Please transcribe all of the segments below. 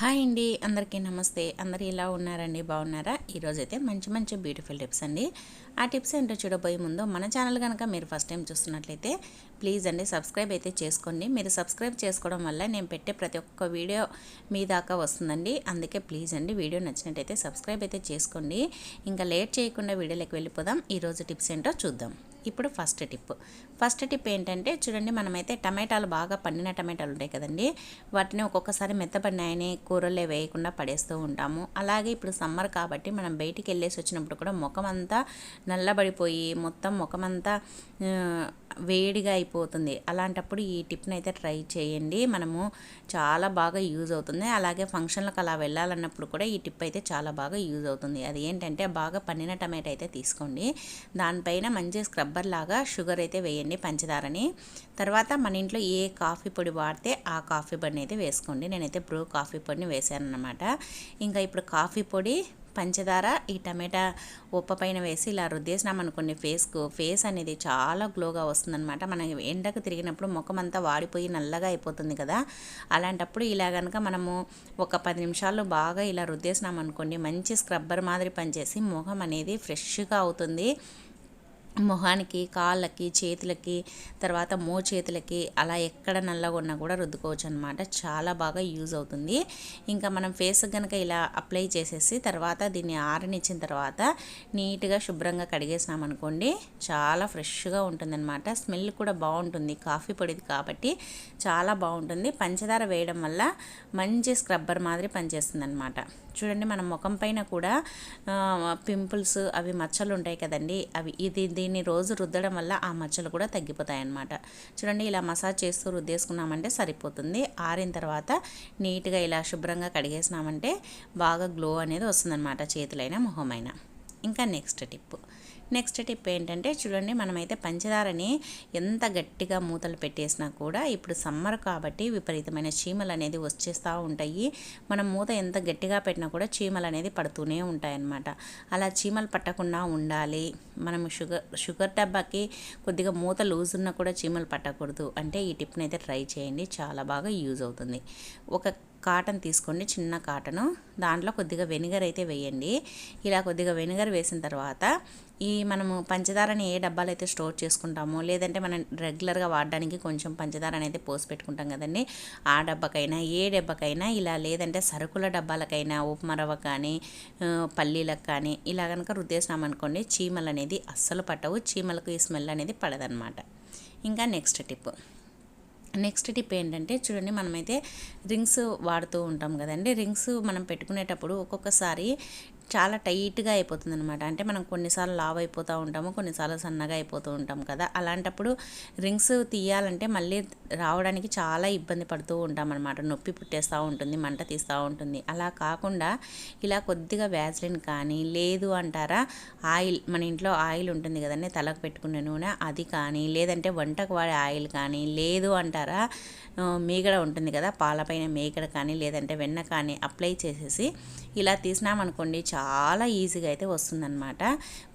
Hi అండి అందరికీ నమస్తే. అందరు ఎలా ఉన్నారండి? బాగున్నారా? ఈరోజైతే మంచి మంచి బ్యూటిఫుల్ టిప్స్ అండి. ఆ టిప్స్ ఏంటో చూడబోయే ముందు మన ఛానల్ కనుక మీరు ఫస్ట్ టైం చూస్తున్నట్లయితే ప్లీజ్ అండి సబ్స్క్రైబ్ అయితే చేసుకోండి. మీరు సబ్స్క్రైబ్ చేసుకోవడం వల్ల నేను పెట్టే ప్రతి ఒక్క వీడియో మీ దాకా వస్తుందండి. అందుకే ప్లీజ్ అండి వీడియో నచ్చినట్టయితే సబ్స్క్రైబ్ అయితే చేసుకోండి. ఇంకా లేట్ చేయకుండా వీడియోలోకి వెళ్ళిపోదాం. ఈరోజు టిప్స్ ఏంటో చూద్దాం. ఇప్పుడు ఫస్ట్ టిప్ ఫస్ట్ టిప్ ఏంటంటే చూడండి మనమైతే టమాటాలు బాగా పండిన టమాటాలు ఉంటాయి కదండి. వాటిని ఒక్కొక్కసారి మెత్తపడినాయని కూరలే వేయకుండా పడేస్తూ ఉంటాము. అలాగే ఇప్పుడు సమ్మర్ కాబట్టి మనం బయటికి వెళ్ళేసి వచ్చినప్పుడు కూడా ముఖం అంతా నల్లబడిపోయి మొత్తం ముఖం అంతా వేడిగా అయిపోతుంది. అలాంటప్పుడు ఈ టిప్ని అయితే ట్రై చేయండి. మనము చాలా బాగా యూజ్ అవుతుంది. అలాగే ఫంక్షన్లకు అలా వెళ్ళాలన్నప్పుడు కూడా ఈ టిప్ అయితే చాలా బాగా యూజ్ అవుతుంది. అది ఏంటంటే బాగా పండిన టమాటా అయితే తీసుకోండి. దానిపైన మంచి స్క్రబ్బర్ లాగా షుగర్ అయితే వేయండి పంచదారని. తర్వాత మన ఇంట్లో ఏ కాఫీ పొడి వాడితే ఆ కాఫీ పొడిని అయితే వేసుకోండి. నేనైతే బ్రూ కాఫీ పొడిని వేసాను అనమాట ఇంకా ఇప్పుడు కాఫీ పొడి పంచదార ఈ టమాటా ఉప్ప పైన వేసి ఇలా రుద్దేసినామనుకోండి ఫేస్కు ఫేస్ అనేది చాలా గ్లోగా వస్తుందన్నమాట. మనం ఎండకు తిరిగినప్పుడు ముఖం అంతా వాడిపోయి నల్లగా అయిపోతుంది కదా. అలాంటప్పుడు ఇలా కనుక మనము ఒక పది నిమిషాలు బాగా ఇలా రుద్దేసినాం అనుకోండి మంచి స్క్రబ్బర్ మాదిరి పనిచేసి ముఖం అనేది ఫ్రెష్గా అవుతుంది. మొహానికి కాళ్ళకి చేతులకి తర్వాత మో చేతులకి అలా ఎక్కడ నల్లగా ఉన్నా కూడా రుద్దుకోవచ్చు అనమాట చాలా బాగా యూజ్ అవుతుంది. ఇంకా మనం ఫేస్ కనుక ఇలా అప్లై చేసేసి తర్వాత దీన్ని ఆరనిచ్చిన తర్వాత నీట్గా శుభ్రంగా కడిగేసామనుకోండి చాలా ఫ్రెష్గా ఉంటుందన్నమాట. స్మెల్ కూడా బాగుంటుంది. కాఫీ పొడిది కాబట్టి చాలా బాగుంటుంది. పంచదార వేయడం వల్ల మంచి స్క్రబ్బర్ మాదిరి పనిచేస్తుంది అనమాట చూడండి మన ముఖం పైన కూడా పింపుల్స్ అవి మచ్చలు ఉంటాయి కదండి. అవి ఇది దీన్ని రోజు రుద్దడం వల్ల ఆ మచ్చలు కూడా తగ్గిపోతాయి అన్నమాట చూడండి ఇలా మసాజ్ చేస్తూ రుద్దేసుకున్నామంటే సరిపోతుంది. ఆరిన తర్వాత నీట్గా ఇలా శుభ్రంగా కడిగేసినామంటే బాగా గ్లో అనేది వస్తుందన్నమాట చేతులైన మొహమైన. ఇంకా నెక్స్ట్ టిప్ నెక్స్ట్ టిప్ ఏంటంటే చూడండి మనమైతే పంచదారని ఎంత గట్టిగా మూతలు పెట్టేసినా కూడా ఇప్పుడు సమ్మర్ కాబట్టి విపరీతమైన చీమలు అనేది వచ్చేస్తూ ఉంటాయి. మనం మూత ఎంత గట్టిగా పెట్టినా కూడా చీమలు అనేది పడుతూనే ఉంటాయన్నమాట. అలా చీమలు పట్టకుండా ఉండాలి. మనం షుగర్ షుగర్ డబ్బాకి కొద్దిగా మూత లూజ్ ఉన్నా కూడా చీమలు పట్టకూడదు. అంటే ఈ టిప్ని అయితే ట్రై చేయండి చాలా బాగా యూజ్ అవుతుంది. ఒక కాటన్ తీసుకోండి చిన్న కాటను. దాంట్లో కొద్దిగా వెనిగర్ అయితే వేయండి. ఇలా కొద్దిగా వెనిగర్ వేసిన తర్వాత ఈ మనము పంచదారని ఏ డబ్బాలు అయితే స్టోర్ చేసుకుంటామో లేదంటే మనం రెగ్యులర్గా వాడడానికి కొంచెం పంచదార అనేది పోసి పెట్టుకుంటాం కదండి ఆ డబ్బాకైనా ఏ డబ్బాకైనా ఇలా లేదంటే సరుకుల డబ్బాలకైనా ఉప్మా రవ్వ కానీ పల్లీలకు కానీ ఇలా కనుక రుద్దేసినామనుకోండి చీమలు అనేది అస్సలు పట్టవు. చీమలకు ఈ స్మెల్ అనేది పడదనమాట ఇంకా నెక్స్ట్ టిప్. నెక్స్ట్ టిప్ ఏంటంటే చూడండి మనమైతే రింగ్స్ వాడుతూ ఉంటాం కదండి. రింగ్స్ మనం పెట్టుకునేటప్పుడు ఒక్కొక్కసారి చాలా టైట్గా అయిపోతుంది అనమాట అంటే మనం కొన్నిసార్లు లావ్ అయిపోతూ ఉంటాము కొన్నిసార్లు సన్నగా అయిపోతూ ఉంటాం కదా. అలాంటప్పుడు రింగ్స్ తీయాలంటే మళ్ళీ రావడానికి చాలా ఇబ్బంది పడుతూ ఉంటాం అనమాట నొప్పి పుట్టేస్తూ ఉంటుంది మంట తీస్తూ ఉంటుంది. అలా కాకుండా ఇలా కొద్దిగా వ్యాజ్లిన్ కానీ లేదు అంటారా ఆయిల్ మన ఇంట్లో ఆయిల్ ఉంటుంది కదండి తలకు పెట్టుకునే నూనె అది కానీ లేదంటే వంటకు వాడే ఆయిల్ కానీ లేదు అంటారా మీగడ ఉంటుంది కదా పాలపైన మీగడ కానీ లేదంటే వెన్న కానీ అప్లై చేసేసి ఇలా తీసినామనుకోండి చాలా ఈజీగా అయితే వస్తుందన్నమాట.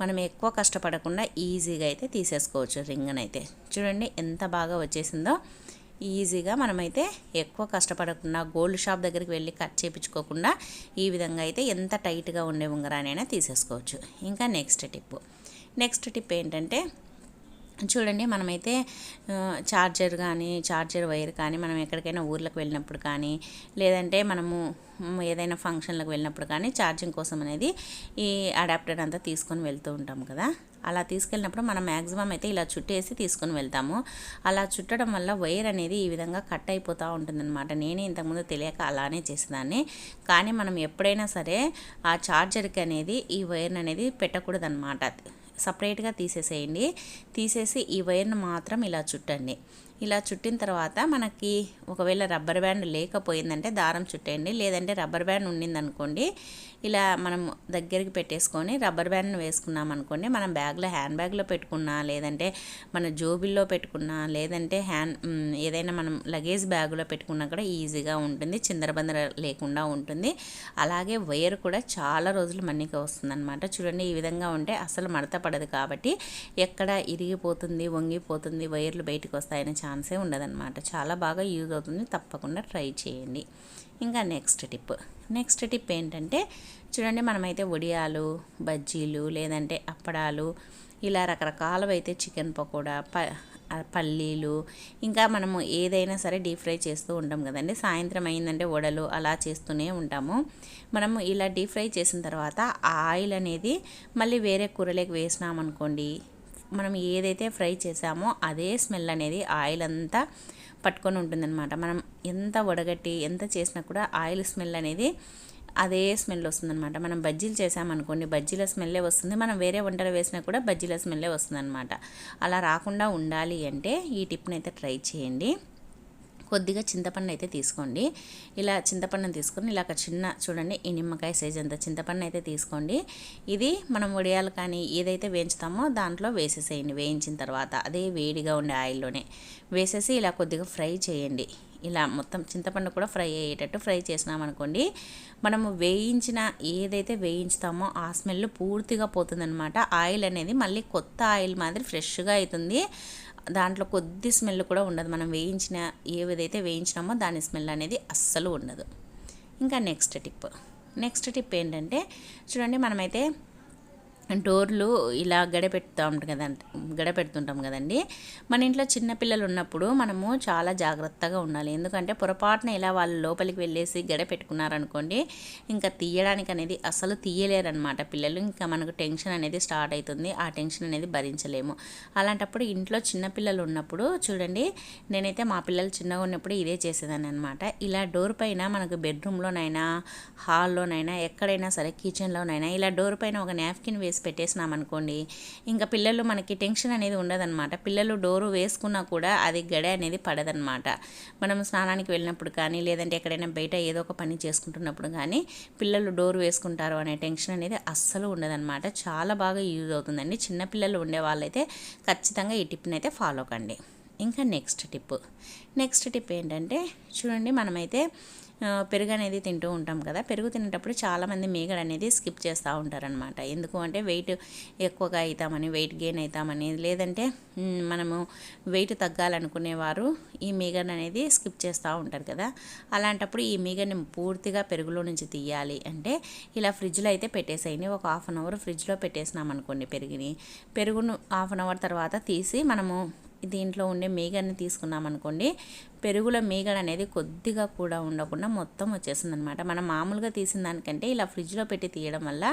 మనం ఎక్కువ కష్టపడకుండా ఈజీగా అయితే తీసేసుకోవచ్చు రింగ్ని అయితే చూడండి ఎంత బాగా వచ్చేసిందో. ఈజీగా మనమైతే ఎక్కువ కష్టపడకుండా గోల్డ్ షాప్ దగ్గరికి వెళ్ళి కట్ చేయించుకోకుండా ఈ విధంగా అయితే ఎంత టైట్గా ఉండే ఉంగరానైనా తీసేసుకోవచ్చు. ఇంకా నెక్స్ట్ టిప్. నెక్స్ట్ టిప్ ఏంటంటే చూడండి మనమైతే చార్జర్ కానీ చార్జర్ వైర్ కానీ మనం ఎక్కడికైనా ఊర్లకు వెళ్ళినప్పుడు కానీ లేదంటే మనము ఏదైనా ఫంక్షన్లకు వెళ్ళినప్పుడు కానీ ఛార్జింగ్ కోసం అనేది ఈ అడాప్టర్ అంతా తీసుకొని వెళ్తూ ఉంటాం కదా. అలా తీసుకెళ్ళినప్పుడు మనం మ్యాక్సిమం అయితే ఇలా చుట్టేసి తీసుకొని వెళ్తాము. అలా చుట్టడం వల్ల వైర్ అనేది ఈ విధంగా కట్ అయిపోతూ ఉంటుందన్నమాట. నేనే ఇంతకుముందు తెలియక అలానే చేసేదాన్ని. కానీ మనం ఎప్పుడైనా సరే ఆ ఛార్జర్కి అనేది ఈ వైర్ని అనేది పెట్టకూడదన్నమాట. సపరేట్గా తీసేసేయండి. తీసేసి ఈ వైర్ను మాత్రం ఇలా చుట్టండి. ఇలా చుట్టిన తర్వాత మనకి ఒకవేళ రబ్బర్ బ్యాండ్ లేకపోయిందంటే దారం చుట్టేయండి. లేదంటే రబ్బర్ బ్యాండ్ ఉండిందనుకోండి ఇలా మనం దగ్గరికి పెట్టేసుకొని రబ్బర్ బ్యాండ్ని వేసుకున్నాం అనుకోండి మనం బ్యాగ్లో హ్యాండ్ బ్యాగ్లో పెట్టుకున్నా లేదంటే మన జోబిల్లో పెట్టుకున్నా లేదంటే హ్యాండ్ ఏదైనా మనం లగేజ్ బ్యాగులో పెట్టుకున్నా కూడా ఈజీగా ఉంటుంది చిందరబందర లేకుండా ఉంటుంది. అలాగే వైర్ కూడా చాలా రోజులు మన్నిక వస్తుందన్నమాట. చూడండి ఈ విధంగా ఉంటే అసలు మడత పడదు కాబట్టి ఎక్కడ ఇరిగిపోతుంది వంగిపోతుంది వైర్లు బయటకు వస్తాయని ఛాన్సే ఉండదన్నమాట. చాలా బాగా యూజ్ అవుతుంది తప్పకుండా ట్రై చేయండి. ఇంకా నెక్స్ట్ టిప్ నెక్స్ట్ టిప్ ఏంటంటే చూడండి మనమైతే వడియాలు బజ్జీలు లేదంటే అప్పడాలు ఇలా రకరకాలవైతే అయితే చికెన్ పకోడా ప పల్లీలు ఇంకా మనము ఏదైనా సరే డీప్ ఫ్రై చేస్తూ ఉంటాం కదండి. సాయంత్రం అయిందంటే వడలు అలా చేస్తూనే ఉంటాము. మనము ఇలా డీప్ ఫ్రై చేసిన తర్వాత ఆయిల్ అనేది మళ్ళీ వేరే కూరలోకి వేసినామనుకోండి మనం ఏదైతే ఫ్రై చేసామో అదే స్మెల్ అనేది ఆయిల్ అంతా పట్టుకొని ఉంటుందన్నమాట. మనం ఎంత వడగట్టి ఎంత చేసినా కూడా ఆయిల్ స్మెల్ అనేది అదే స్మెల్ వస్తుందన్నమాట. మనం బజ్జీలు చేసామనుకోండి బజ్జీల స్మెల్లే వస్తుంది. మనం వేరే వంటలు వేసినా కూడా బజ్జీల స్మెల్లే వస్తుందన్నమాట. అలా రాకుండా ఉండాలి అంటే ఈ టిప్ని అయితే ట్రై చేయండి. కొద్దిగా చింతపండు అయితే తీసుకోండి. ఇలా చింతపండుని తీసుకొని ఇలా ఒక చిన్న చూడండి ఈ నిమ్మకాయ సైజ్ అంత చింతపండు అయితే తీసుకోండి. ఇది మనం వడియాలు కానీ ఏదైతే వేయించుతామో దాంట్లో వేసేసేయండి. వేయించిన తర్వాత అదే వేడిగా ఉండే ఆయిల్లోనే వేసేసి ఇలా కొద్దిగా ఫ్రై చేయండి. ఇలా మొత్తం చింతపండు కూడా ఫ్రై అయ్యేటట్టు ఫ్రై చేసినామనుకోండి మనము వేయించిన ఏదైతే వేయించుతామో ఆ స్మెల్ పూర్తిగా పోతుందనమాట ఆయిల్ అనేది మళ్ళీ కొత్త ఆయిల్ మాదిరి ఫ్రెష్గా అవుతుంది దాంట్లో కొద్ది స్మెల్ కూడా ఉండదు. మనం వేయించిన ఏదైతే వేయించినామో దాని స్మెల్ అనేది అస్సలు ఉండదు. ఇంకా నెక్స్ట్ టిప్. నెక్స్ట్ టిప్ ఏంటంటే చూడండి మనమైతే డోర్లు ఇలా గడపెడతా ఉంటాం కదండి గడపెడుతుంటాం కదండి. మన ఇంట్లో చిన్నపిల్లలు ఉన్నప్పుడు మనము చాలా జాగ్రత్తగా ఉండాలి. ఎందుకంటే పొరపాటున ఇలా వాళ్ళు లోపలికి వెళ్ళేసి గడపెట్టుకున్నారనుకోండి ఇంకా తీయడానికి అనేది అసలు తీయలేరనమాట పిల్లలు. ఇంకా మనకు టెన్షన్ అనేది స్టార్ట్ అవుతుంది ఆ టెన్షన్ అనేది భరించలేము. అలాంటప్పుడు ఇంట్లో చిన్నపిల్లలు ఉన్నప్పుడు చూడండి నేనైతే మా పిల్లలు చిన్నగా ఉన్నప్పుడు ఇదే చేసేదాన్ని అనమాట ఇలా డోర్ పైన మనకు బెడ్రూమ్లోనైనా హాల్లోనైనా ఎక్కడైనా సరే కిచెన్లోనైనా ఇలా డోర్ పైన ఒక నాప్కిన్ వేసి చేసి పెట్టేసినాం అనుకోండి ఇంకా పిల్లలు మనకి టెన్షన్ అనేది ఉండదన్నమాట. పిల్లలు డోరు వేసుకున్నా కూడా అది గడ అనేది పడదనమాట మనం స్నానానికి వెళ్ళినప్పుడు కానీ లేదంటే ఎక్కడైనా బయట ఏదో ఒక పని చేసుకుంటున్నప్పుడు కానీ పిల్లలు డోర్ వేసుకుంటారు అనే టెన్షన్ అనేది అస్సలు ఉండదన్నమాట. చాలా బాగా యూజ్ అవుతుందండి. చిన్నపిల్లలు ఉండే వాళ్ళైతే ఖచ్చితంగా ఈ టిప్ని అయితే ఫాలో కండి. ఇంకా నెక్స్ట్ టిప్. నెక్స్ట్ టిప్ ఏంటంటే చూడండి మనమైతే పెరుగు అనేది తింటూ ఉంటాం కదా. పెరుగు తినేటప్పుడు చాలామంది మేగడ అనేది స్కిప్ చేస్తూ ఉంటారనమాట ఎందుకు అంటే వెయిట్ ఎక్కువగా అవుతామని వెయిట్ గెయిన్ అవుతామని లేదంటే మనము వెయిట్ తగ్గాలనుకునేవారు ఈ మేగడ అనేది స్కిప్ చేస్తూ ఉంటారు కదా. అలాంటప్పుడు ఈ మీగడని పూర్తిగా పెరుగులో నుంచి తీయాలి అంటే ఇలా ఫ్రిడ్జ్లో అయితే పెట్టేసేయండి. ఒక హాఫ్ అన్ అవర్ ఫ్రిడ్జ్లో పెట్టేసినాం అనుకోండి పెరుగుని. పెరుగును హాఫ్ అన్ అవర్ తర్వాత తీసి మనము దీంట్లో ఉండే మేగడ్ని తీసుకున్నాం అనుకోండి పెరుగుల మీగడ అనేది కొద్దిగా కూడా ఉండకుండా మొత్తం వచ్చేస్తుంది అనమాట మనం మామూలుగా తీసిన దానికంటే ఇలా ఫ్రిడ్జ్లో పెట్టి తీయడం వల్ల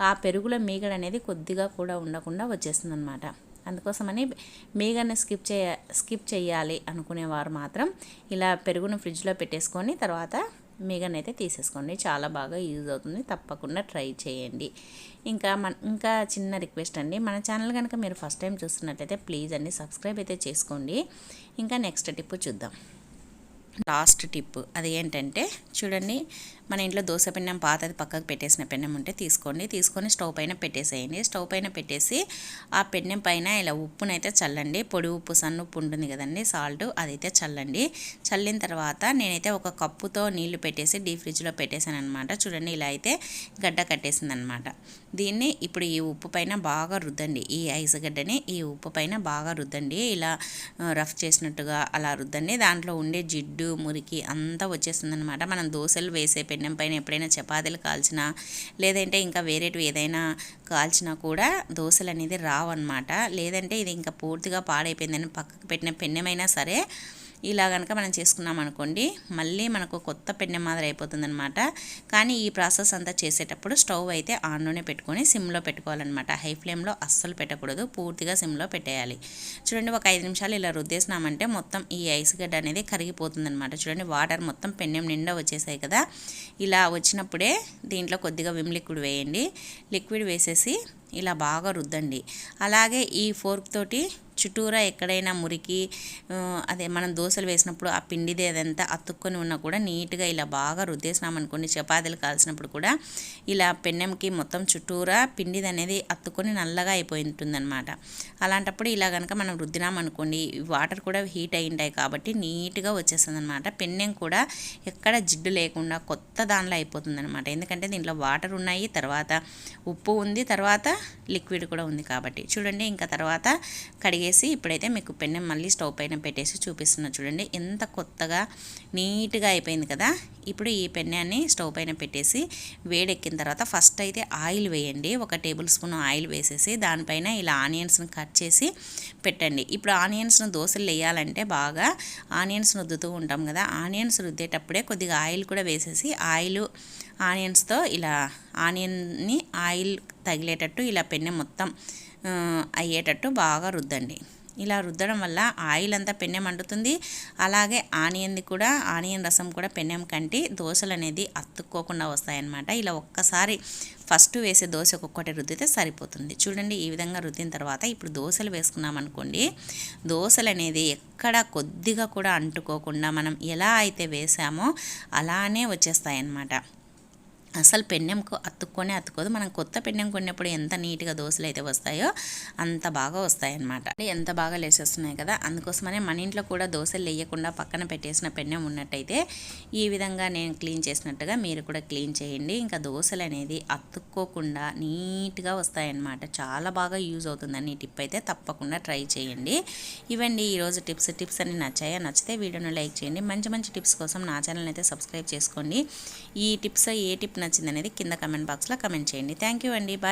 ఆ పెరుగుల మీగడ అనేది కొద్దిగా కూడా ఉండకుండా వచ్చేస్తుంది అనమాట అందుకోసమని మీగని స్కిప్ చేయ స్కిప్ చేయాలి అనుకునేవారు మాత్రం ఇలా పెరుగును ఫ్రిడ్జ్లో పెట్టేసుకొని తర్వాత మీగనైతే అయితే తీసేసుకోండి. చాలా బాగా యూజ్ అవుతుంది. తప్పకుండా ట్రై చేయండి. ఇంకా మన ఇంకా చిన్న రిక్వెస్ట్ అండి. మన ఛానల్ కనుక మీరు ఫస్ట్ టైం చూస్తున్నట్లయితే ప్లీజ్ అండి సబ్స్క్రైబ్ అయితే చేసుకోండి. ఇంకా నెక్స్ట్ టిప్ చూద్దాం. లాస్ట్ టిప్ అది ఏంటంటే చూడండి మన ఇంట్లో దోశ పెన్నం పాతది పక్కకు పెట్టేసిన పెన్నం ఉంటే తీసుకోండి. తీసుకొని స్టవ్ పైన పెట్టేసేయండి. స్టవ్ పైన పెట్టేసి ఆ పెన్నెం పైన ఇలా ఉప్పునైతే చల్లండి. పొడి ఉప్పు సన్న ఉప్పు ఉంటుంది కదండి సాల్ట్ అదైతే చల్లండి. చల్లిన తర్వాత నేనైతే ఒక కప్పుతో నీళ్ళు పెట్టేసి డీప్ ఫ్రిడ్జ్లో పెట్టేశాను అనమాట చూడండి ఇలా అయితే గడ్డ కట్టేసింది అనమాట దీన్ని ఇప్పుడు ఈ ఉప్పు పైన బాగా రుద్దండి. ఈ ఐస్ గడ్డని ఈ ఉప్పు పైన బాగా రుద్దండి. ఇలా రఫ్ చేసినట్టుగా అలా రుద్దండి. దాంట్లో ఉండే జిడ్డు మురికి అంతా వచ్చేస్తుంది అనమాట మనం దోశలు వేసే పెన్నెం పైన ఎప్పుడైనా చపాతీలు కాల్చినా లేదంటే ఇంకా వేరేటివి ఏదైనా కాల్చినా కూడా దోశలు అనేది రావన్నమాట. లేదంటే ఇది ఇంకా పూర్తిగా పాడైపోయిందని పక్కకు పెట్టిన పెన్నెమైనా సరే ఇలా కనుక మనం చేసుకున్నాం అనుకోండి మళ్ళీ మనకు కొత్త పెన్నె మాదిరి అయిపోతుందనమాట కానీ ఈ ప్రాసెస్ అంతా చేసేటప్పుడు స్టవ్ అయితే ఆన్లోనే పెట్టుకొని సిమ్లో పెట్టుకోవాలన్నమాట. హై ఫ్లేమ్లో అస్సలు పెట్టకూడదు. పూర్తిగా సిమ్లో పెట్టేయాలి. చూడండి ఒక ఐదు నిమిషాలు ఇలా రుద్దేసినామంటే మొత్తం ఈ ఐస్ గడ్డ అనేది కరిగిపోతుందనమాట చూడండి వాటర్ మొత్తం పెన్నెం నిండా వచ్చేసాయి కదా. ఇలా వచ్చినప్పుడే దీంట్లో కొద్దిగా విమ్ లిక్విడ్ వేయండి. లిక్విడ్ వేసేసి ఇలా బాగా రుద్దండి. అలాగే ఈ ఫోర్క్ తోటి చుట్టూరా ఎక్కడైనా మురికి అదే మనం దోశలు వేసినప్పుడు ఆ పిండిది అదంతా అతుక్కొని ఉన్నా కూడా నీట్గా ఇలా బాగా రుద్దేసినామనుకోండి చపాతీలు కాల్చినప్పుడు కూడా ఇలా పెన్నెంకి మొత్తం చుట్టూరా పిండిది అనేది అత్తుకొని నల్లగా అయిపోయి ఉంటుందన్నమాట అలాంటప్పుడు ఇలా కనుక మనం రుద్దినామనుకోండి వాటర్ కూడా హీట్ అయి ఉంటాయి కాబట్టి నీట్గా వచ్చేస్తుంది అనమాట పెన్నెం కూడా ఎక్కడ జిడ్డు లేకుండా కొత్త దానిలో అయిపోతుంది అనమాట ఎందుకంటే దీంట్లో వాటర్ ఉన్నాయి తర్వాత ఉప్పు ఉంది తర్వాత లిక్విడ్ కూడా ఉంది కాబట్టి. చూడండి ఇంకా తర్వాత కడిగే పెట్టేసి ఇప్పుడైతే మీకు పెన్నెం మళ్ళీ స్టవ్ పైన పెట్టేసి చూపిస్తున్నా చూడండి. ఎంత కొత్తగా నీట్గా అయిపోయింది కదా. ఇప్పుడు ఈ పెన్నాన్ని స్టవ్ పైన పెట్టేసి వేడెక్కిన తర్వాత ఫస్ట్ అయితే ఆయిల్ వేయండి. ఒక టేబుల్ స్పూన్ ఆయిల్ వేసేసి దానిపైన ఇలా ఆనియన్స్ని కట్ చేసి పెట్టండి. ఇప్పుడు ఆనియన్స్ను దోశలు వేయాలంటే బాగా ఆనియన్స్ రుద్దుతూ ఉంటాం కదా. ఆనియన్స్ రుద్దేటప్పుడే కొద్దిగా ఆయిల్ కూడా వేసేసి ఆయిల్ ఆనియన్స్తో ఇలా ఆనియన్ని ఆయిల్ తగిలేటట్టు ఇలా పెన్నె మొత్తం అయ్యేటట్టు బాగా రుద్దండి. ఇలా రుద్దడం వల్ల ఆయిల్ అంతా పెన్నెం అంటుతుంది. అలాగే ఆనియన్ది కూడా ఆనియన్ రసం కూడా పెన్నెం కంటి దోశలు అనేది అతుక్కోకుండా వస్తాయన్నమాట. ఇలా ఒక్కసారి ఫస్ట్ వేసే దోశ ఒక్కొక్కటి రుద్దితే సరిపోతుంది. చూడండి ఈ విధంగా రుద్దిన తర్వాత ఇప్పుడు దోశలు వేసుకున్నాం అనుకోండి దోశలు అనేది ఎక్కడ కొద్దిగా కూడా అంటుకోకుండా మనం ఎలా అయితే వేసామో అలానే వచ్చేస్తాయన్నమాట. అసలు పెన్నెంకు అతుక్కొని అతుకోదు మనం కొత్త పెన్నెం కొన్నప్పుడు ఎంత నీట్గా దోశలు అయితే వస్తాయో అంత బాగా వస్తాయన్నమాట. ఎంత బాగా లేసేస్తున్నాయి కదా అందుకోసమనే మన ఇంట్లో కూడా దోశలు వేయకుండా పక్కన పెట్టేసిన పెన్నెం ఉన్నట్టయితే ఈ విధంగా నేను క్లీన్ చేసినట్టుగా మీరు కూడా క్లీన్ చేయండి. ఇంకా దోశలు అనేది అతుక్కోకుండా నీట్గా వస్తాయన్నమాట. చాలా బాగా యూజ్ అవుతుందని టిప్ అయితే. తప్పకుండా ట్రై చేయండి. ఇవండి ఈరోజు టిప్స్. టిప్స్ అన్ని నచ్చాయా? నచ్చితే వీడియోను లైక్ చేయండి. మంచి మంచి టిప్స్ కోసం నా ఛానల్ అయితే సబ్స్క్రైబ్ చేసుకోండి. ఈ టిప్స్ ఏ టిప్ నచ్చింది అనేది కింద కమెంట్ బాక్స్లో కమెంట్ చేయండి. థ్యాంక్ యూ అండి. బాయ్.